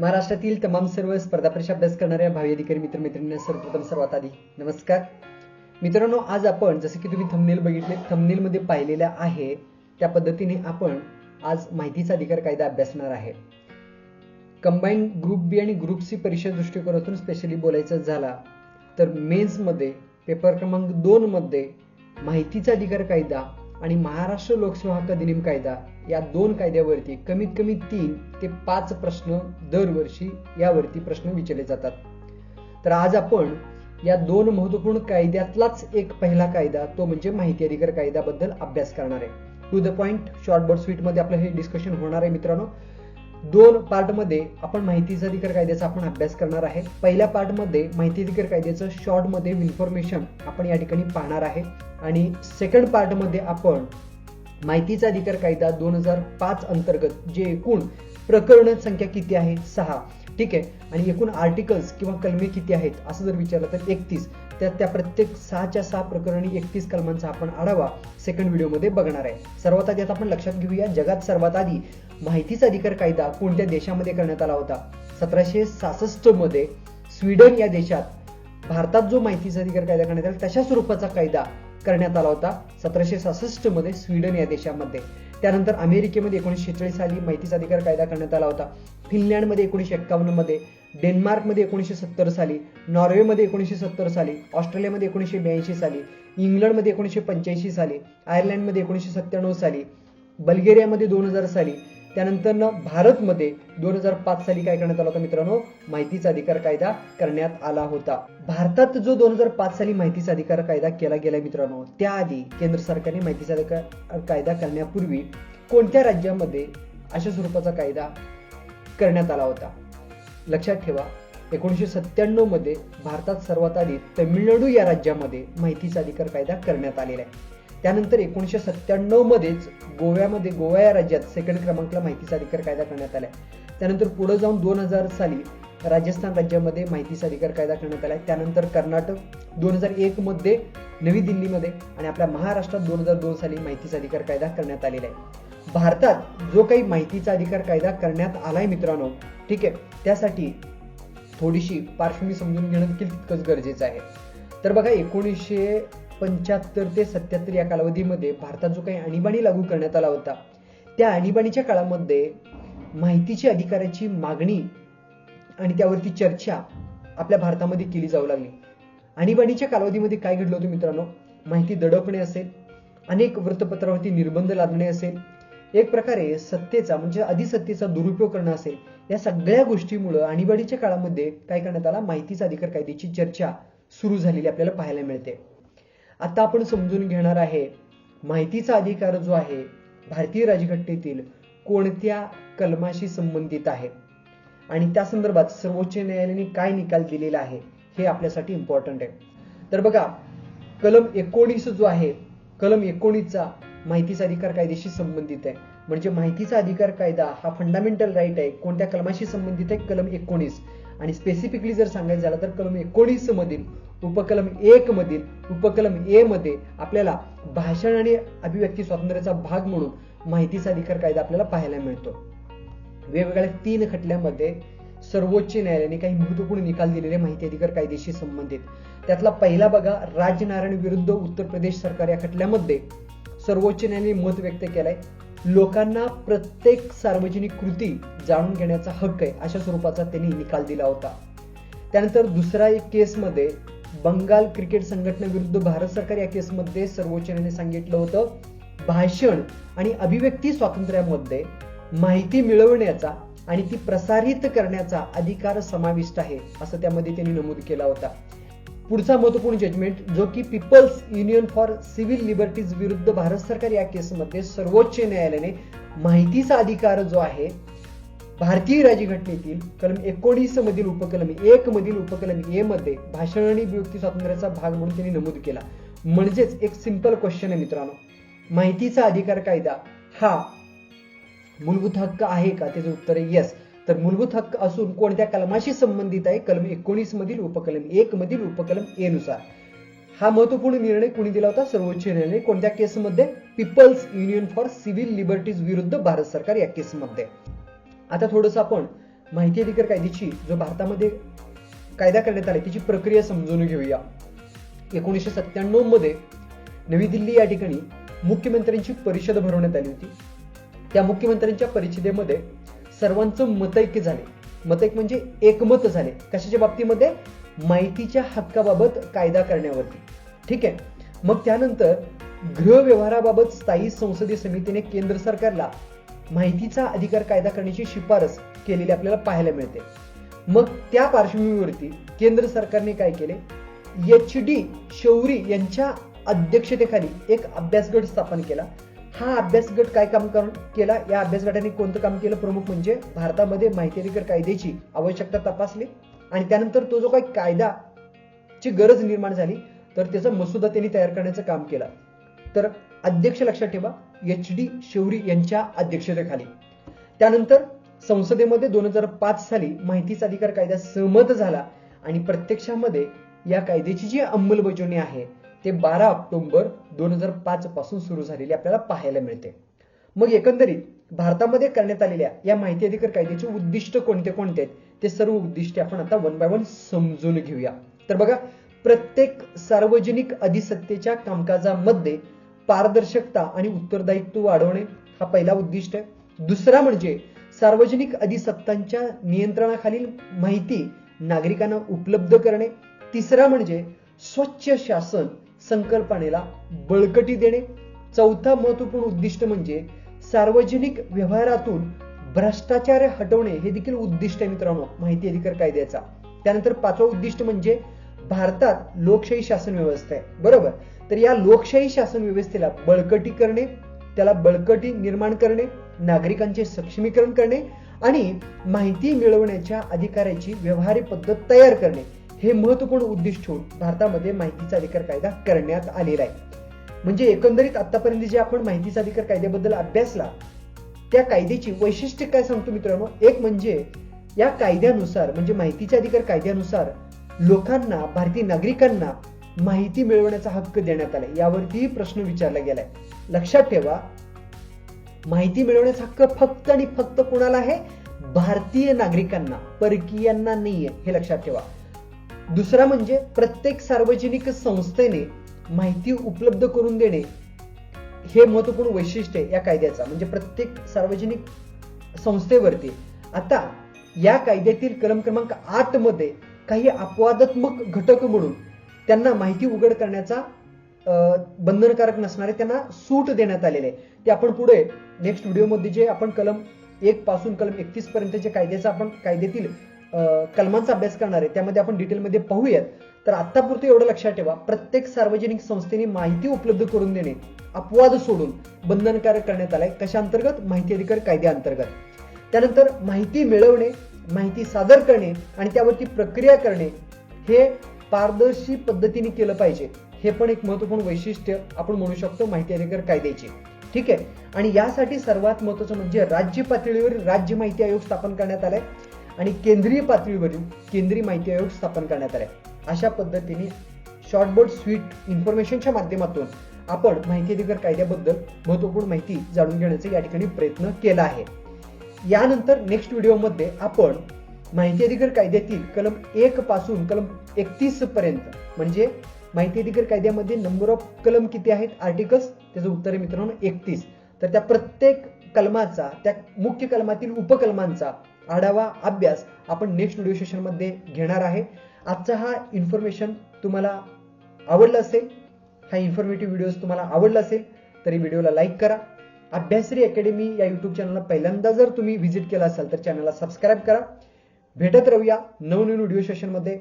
महाराष्ट्रातील तमाम सर्व स्पर्धा परीक्षा अभ्यास करणाऱ्या भावी अधिकारी मित्र मैत्रिणींना सर्वप्रथम सर्वात आधी नमस्कार. मित्रांनो आज आपण जसं की तुम्ही थंबनेल बघितले थंबनेल मध्ये पाहिलेल्या आहे त्या पद्धतीने आपण आज माहितीचा अधिकार कायदा अभ्यासणार आहे. कंबाईन ग्रुप बी आणि ग्रुप सी परीक्षा दृष्टिकोनातून स्पेशली बोलायचं झाला तर मेन्समध्ये पेपर क्रमांक दोन मध्ये माहितीचा अधिकार कायदा आणि महाराष्ट्र लोकसेवा हक्क अधिनियम कायदा या दोन कायद्यावरती कमीत कमी तीन ते पाच प्रश्न दरवर्षी यावरती प्रश्न विचारले जातात. तर आज आपण या दोन महत्त्वपूर्ण कायद्यातलाच एक पहिला कायदा तो म्हणजे माहिती अधिकार कायद्याबद्दल अभ्यास करणार आहे. To the point short board स्वीटमध्ये आपलं हे डिस्कशन होणार आहे मित्रांनो. दोन पार्टमध्ये आपण माहितीचा अधिकार कायद्याचा आपण अभ्यास करणार आहे. पहिल्या पार्टमध्ये माहिती अधिकार कायद्याचं शॉर्टमध्ये इन्फॉर्मेशन आपण या ठिकाणी पाहणार आहे. आणि सेकंड पार्टमध्ये आपण माहितीचा अधिकार कायदा दोन हजार पाच अंतर्गत जे एकूण प्रकरण संख्या किती आहे? सहा. ठीक आहे? आणि एकूण आर्टिकल्स किंवा कलमे किती आहेत? असं जर विचारलं तर एकतीस. त्या त्या प्रत्येक सहाच्या सहा प्रकरणी एकतीस कलमांचा आपण आढावा सेकंड व्हिडिओमध्ये बघणार आहे. सर्वात आधी आता आपण लक्षात घेऊया जगात सर्वात आधी माहितीचा अधिकार कायदा कोणत्या देशामध्ये करण्यात आला होता? सतराशे सहासष्टमध्ये स्वीडन या देशात भारतात जो माहितीचा अधिकार कायदा करण्यात आला तशा स्वरूपाचा कायदा करण्यात आला होता. सतराशे सहासष्टमध्ये स्वीडन या देशामध्ये. त्यानंतर अमेरिकेमध्ये एकोणीसशे शेहेचाळीस साली माहितीचा अधिकार कायदा करण्यात आला होता. फिनलँडमध्ये एकोणीसशे एक्कावन्नमध्ये डेन्मार्कमध्ये एकोणीसशे सत्तर साली नॉर्वेमध्ये एकोणीसशे सत्तर साली ऑस्ट्रेलियामध्ये एकोणीसशे ब्याऐंशी साली इंग्लंडमध्ये एकोणीसशे पंच्याऐंशी साली आयर्लंडमध्ये एकोणीसशे सत्त्याण्णव साली बल्गेरियामध्ये दोन हजार साली त्यानंतर भारतमध्ये दोन हजार पाच साली काय करण्यात आला होता मित्रांनो? माहितीचा अधिकार कायदा करण्यात आला होता. भारतात जो दोन हजार पाच साली माहितीचा अधिकार कायदा केला गेला मित्रांनो त्याआधी केंद्र सरकारने माहितीचा अधिकार कायदा करण्यापूर्वी कोणत्या राज्यामध्ये अशा स्वरूपाचा कायदा करण्यात आला होता? लक्षात ठेवा एकोणीसशे सत्त्याण्णवमध्ये भारतात सर्वात आधी तमिळनाडू या राज्यामध्ये माहितीचा अधिकार कायदा करण्यात आलेला आहे. त्यानंतर एकोणीसशे सत्त्याण्णवमध्येच गोव्यामध्ये गोवा या राज्यात सेकंड क्रमांकला माहितीचा अधिकार कायदा करण्यात आला आहे त्यानंतर पुढे जाऊन दोन हजार साली राजस्थान राज्यामध्ये माहितीचा अधिकार कायदा करण्यात आला आहे त्यानंतर कर्नाटक दोन हजार एकमध्ये नवी दिल्लीमध्ये आणि आपल्या महाराष्ट्रात दोन हजार दोन साली माहितीचा अधिकार कायदा करण्यात आलेला आहे. भारतात जो काही माहितीचा अधिकार कायदा करण्यात आला आहे मित्रांनो ठीक आहे त्यासाठी थोडीशी पार्श्वभूमी समजून घेणं देखील तितकंच गरजेचं आहे. तर बघा एकोणीसशे पंच्याहत्तर ते सत्याहत्तर या कालावधीमध्ये भारतात जो काही आणीबाणी लागू करण्यात आला होता. त्या आणीबाणीच्या काळामध्ये माहितीची अधिकाराची मागणी आणि त्यावरती चर्चा आपल्या भारतामध्ये केली जाऊ लागली. आणीबाणीच्या कालावधीमध्ये काय घडलं होतं मित्रांनो? माहिती दडपणे असेल अनेक वृत्तपत्रावरती निर्बंध लादणे असेल एक प्रकारे सत्तेचा म्हणजे अधिसत्तेचा दुरुपयोग करणं असेल या सगळ्या गोष्टीमुळं आणीबाणीच्या काळामध्ये काय करण्यात आला? माहितीचा अधिकार कायद्याची चर्चा सुरू झालेली आपल्याला पाहायला मिळते. आता आपण समजून घेणार आहे. माहितीचा अधिकार जो आहे भारतीय राजघटनेतील कोणत्या कलमाशी संबंधित आहे? आणि त्या संदर्भात सर्वोच्च न्यायालयाने काय निकाल दिलेला आहे हे आपल्यासाठी इम्पॉर्टंट आहे. तर बघा कलम एकोणीस जो आहे कलम एकोणीसचा माहितीचा अधिकार कायद्याशी संबंधित आहे. म्हणजे माहितीचा अधिकार कायदा हा फंडामेंटल राईट आहे कोणत्या कलमाशी संबंधित आहे? कलम एकोणीस. आणि स्पेसिफिकली जर सांगायचं झालं तर कलम एकोणीस मधील उपकलम एक मधील उपकलम ए मध्ये आपल्याला भाषण आणि अभिव्यक्ती स्वातंत्र्याचा भाग म्हणून माहितीचा अधिकार कायदा आपल्याला पाहायला मिळतो. वेगवेगळ्या तीन खटल्यामध्ये सर्वोच्च न्यायालयाने काही महत्त्वपूर्ण निकाल दिलेले माहिती अधिकार कायद्याशी संबंधित. त्यातला पहिला बघा राजनारायण विरुद्ध उत्तर प्रदेश सरकार या खटल्यामध्ये सर्वोच्च न्यायालयाने मत व्यक्त केलंय लोकांना प्रत्येक सार्वजनिक कृती जाणून घेण्याचा हक्क आहे अशा स्वरूपाचा त्यांनी निकाल दिला होता. त्यानंतर दुसरा एक केसमध्ये बंगाल क्रिकेट संघटनेविरुद्ध भारत सरकार या केसमध्ये सर्वोच्च न्यायालयाने सांगितलं होतं भाषण आणि अभिव्यक्ती स्वातंत्र्यामध्ये माहिती मिळवण्याचा आणि ती प्रसारित करण्याचा अधिकार समाविष्ट आहे असं त्यामध्ये त्यांनी नमूद केला होता. पुढचा महत्त्वपूर्ण जजमेंट जो की People's Union for Civil Liberties Bharat Bharat सरकार या केसमध्ये सर्वोच्च न्यायालयाने माहितीचा अधिकार जो आहे भारतीय राज्यघटनेतील कलम एकोणीस मधील उपकलम एक मधील उपकलम ए मध्ये भाषण आणि व्यक्ती स्वातंत्र्याचा भाग म्हणून त्यांनी नमूद केला. म्हणजेच एक सिंपल क्वेश्चन आहे मित्रांनो. माहितीचा अधिकार कायदा हा मूलभूत हक्क आहे का? त्याचं उत्तर आहे येस तर मूलभूत हक्क असून कोणत्या कलमाशी संबंधित आहे? कलम एकोणीस मधील उपकलम एक मधील उपकलम ए नुसार. हा महत्त्वपूर्ण निर्णय कोणी दिला होता? सर्वोच्च न्यायालयाने. कोणत्या केसमध्ये? People's Union for Civil Liberties Bharat Bharat सरकार या केसमध्ये. आता थोडंसं आपण माहिती अधिकार कायद्याची जो भारतामध्ये कायदा करण्यात आला त्याची प्रक्रिया समजून घेऊया. एकोणीसशे सत्त्याण्णवमध्ये नवी दिल्ली या ठिकाणी मुख्यमंत्र्यांची परिषद भरवण्यात आली होती. त्या मुख्यमंत्र्यांच्या परिषदेमध्ये सर्वांचं मतैक्य झाले. मतैक म्हणजे एकमत झाले. कशाच्या बाबतीमध्ये? माहितीच्या हक्काबाबत कायदा करण्यावरती. ठीक आहे? मग त्यानंतर गृह व्यवहाराबाबत स्थायी संसदीय समितीने केंद्र सरकारला माहितीचा अधिकार कायदा करण्याची शिफारस केलेली आपल्याला पाहायला मिळते. मग त्या पार्श्वभूमीवरती केंद्र सरकारने काय केले? एच डी शौरी यांच्या अध्यक्षतेखाली एक अभ्यास गट स्थापन केला. हा अभ्यास गट काय काम कर- केला? या अभ्यास गटाने कोणतं काम केलं? प्रमुख म्हणजे भारतामध्ये माहिती अधिकार कायद्याची आवश्यकता तपासली आणि त्यानंतर तो जो काही कायदाची गरज निर्माण झाली तर त्याचा मसुदा त्यांनी तयार करण्याचं काम केलं. तर अध्यक्ष लक्षात ठेवा एच डी शिवरी यांच्या अध्यक्षतेखाली. त्यानंतर संसदेमध्ये दोन हजार पाच साली माहितीचा अधिकार कायदा सहमत झाला आणि प्रत्यक्षामध्ये या कायद्याची जी अंमलबजावणी आहे ते बारा ऑक्टोबर दोन हजार पाच पासून सुरू झालेली आपल्याला पाहायला मिळते. मग एकंदरीत भारतामध्ये करण्यात आलेल्या या माहिती अधिकार कायद्याचे उद्दिष्ट कोणते कोणते आहेत ते सर्व उद्दिष्टे आपण आता वन बाय वन समजून घेऊया. तर बघा प्रत्येक सार्वजनिक अधिसत्तेच्या कामकाजामध्ये पारदर्शकता आणि उत्तरदायित्व वाढवणे हा पहिला उद्दिष्ट आहे. दुसरा म्हणजे सार्वजनिक अधिसत्तांच्या नियंत्रणाखालील माहिती नागरिकांना उपलब्ध करणे. तिसरा म्हणजे स्वच्छ शासन संकल्पनेला बळकटी देणे. चौथा महत्त्वपूर्ण उद्दिष्ट म्हणजे सार्वजनिक व्यवहारातून भ्रष्टाचार हटवणे हे देखील उद्दिष्ट आहे मित्रांनो माहिती अधिकार कायद्याचा. त्यानंतर पाचवं उद्दिष्ट म्हणजे भारतात लोकशाही शासन व्यवस्था आहे. बरोबर? तर या लोकशाही शासन व्यवस्थेला बळकटी करणे त्याला बळकटी निर्माण करणे नागरिकांचे सक्षमीकरण करणे आणि माहिती मिळवण्याच्या अधिकाराची व्यवहारी पद्धत तयार करणे हे महत्त्वपूर्ण उद्दिष्ट ठेवून भारतामध्ये माहितीचा अधिकार कायदा करण्यात आलेला आहे. म्हणजे एकंदरीत आतापर्यंत जे आपण माहितीचा अधिकार कायद्याबद्दल अभ्यासला त्या कायद्याची वैशिष्ट्य काय सांगतो मित्रांनो? एक म्हणजे या कायद्यानुसार म्हणजे माहितीच्या अधिकार कायद्यानुसार लोकांना भारतीय नागरिकांना माहिती मिळवण्याचा हक्क देण्यात आला यावरतीही प्रश्न विचारला गेलाय. लक्षात ठेवा माहिती मिळवण्याचा हक्क फक्त आणि फक्त कोणाला आहे? भारतीय नागरिकांना परकीयांना नाहीये हे लक्षात ठेवा. दुसरा म्हणजे प्रत्येक सार्वजनिक संस्थेने माहिती उपलब्ध करून देणे हे महत्त्वपूर्ण वैशिष्ट्य आहे या कायद्याचा. म्हणजे प्रत्येक सार्वजनिक संस्थेवरती. आता या कायद्यातील कलम क्रमांक आठमध्ये काही अपवादात्मक घटक म्हणून त्यांना माहिती उघड करण्याचा बंधनकारक नसणारे त्यांना सूट देण्यात आलेले. आहे ते आपण पुढे नेक्स्ट व्हिडिओमध्ये जे आपण कलम एक पासून कलम एकतीस जे कायद्याचा आपण कायद्यातील कलमांचा अभ्यास करणार आहे त्यामध्ये आपण डिटेलमध्ये पाहूयात. तर आत्तापुरतं एवढं लक्षात ठेवा प्रत्येक सार्वजनिक संस्थेने माहिती उपलब्ध करून देणे अपवाद सोडून बंधनकारक करण्यात आलाय कशा अंतर्गत माहिती अधिकार कायद्याअंतर्गत. त्यानंतर माहिती मिळवणे माहिती सादर करणे आणि त्यावरती प्रक्रिया करणे हे पारदर्शी पद्धतीने केलं पाहिजे. हे पण एक महत्त्वपूर्ण वैशिष्ट्य आपण म्हणू शकतो माहिती अधिकार कायद्याचे. ठीक आहे? आणि यासाठी सर्वात महत्वाचं म्हणजे राज्य पातळीवर राज्य माहिती आयोग स्थापन करण्यात आलाय आणि केंद्रीय पातळीवरील केंद्रीय माहिती आयोग स्थापन करण्यात आलाय. अशा पद्धतीने शॉर्टबोर्ड स्वीट इन्फॉर्मेशनच्या माध्यमातून आपण माहिती अधिकार कायद्याबद्दल महत्त्वपूर्ण माहिती जाणून घेण्याचा या ठिकाणी प्रयत्न केला आहे. यानंतर नेक्स्ट व्हिडिओमध्ये आपण माहिती अधिकार कायद्यातील कलम एक पासून कलम एकतीस पर्यंत म्हणजे माहिती अधिकार कायद्यामध्ये नंबर ऑफ कलम किती आहेत आर्टिकल्स त्याचं उत्तर आहे मित्रांनो एकतीस. तर त्या प्रत्येक कलमाचा त्या मुख्य कलमातील उपकलमांचा आढावा अभ्यास आपण नेक्स्ट व्हिडिओ सेशनमध्ये घेणार आहे. आजचा हा इन्फॉर्मेशन तुम्हाला आवडला असेल हा इन्फॉर्मेटिव्ह व्हिडिओ तुम्हाला आवडला असेल तरी व्हिडिओला लाईक करा. अभ्यासरी अकॅडमी या युट्यूब चॅनलला पहिल्यांदा जर तुम्ही व्हिजिट केला असाल तर चॅनलला सबस्क्राईब करा. भेटत राहूया नवनवीन व्हिडिओ सेशनमध्ये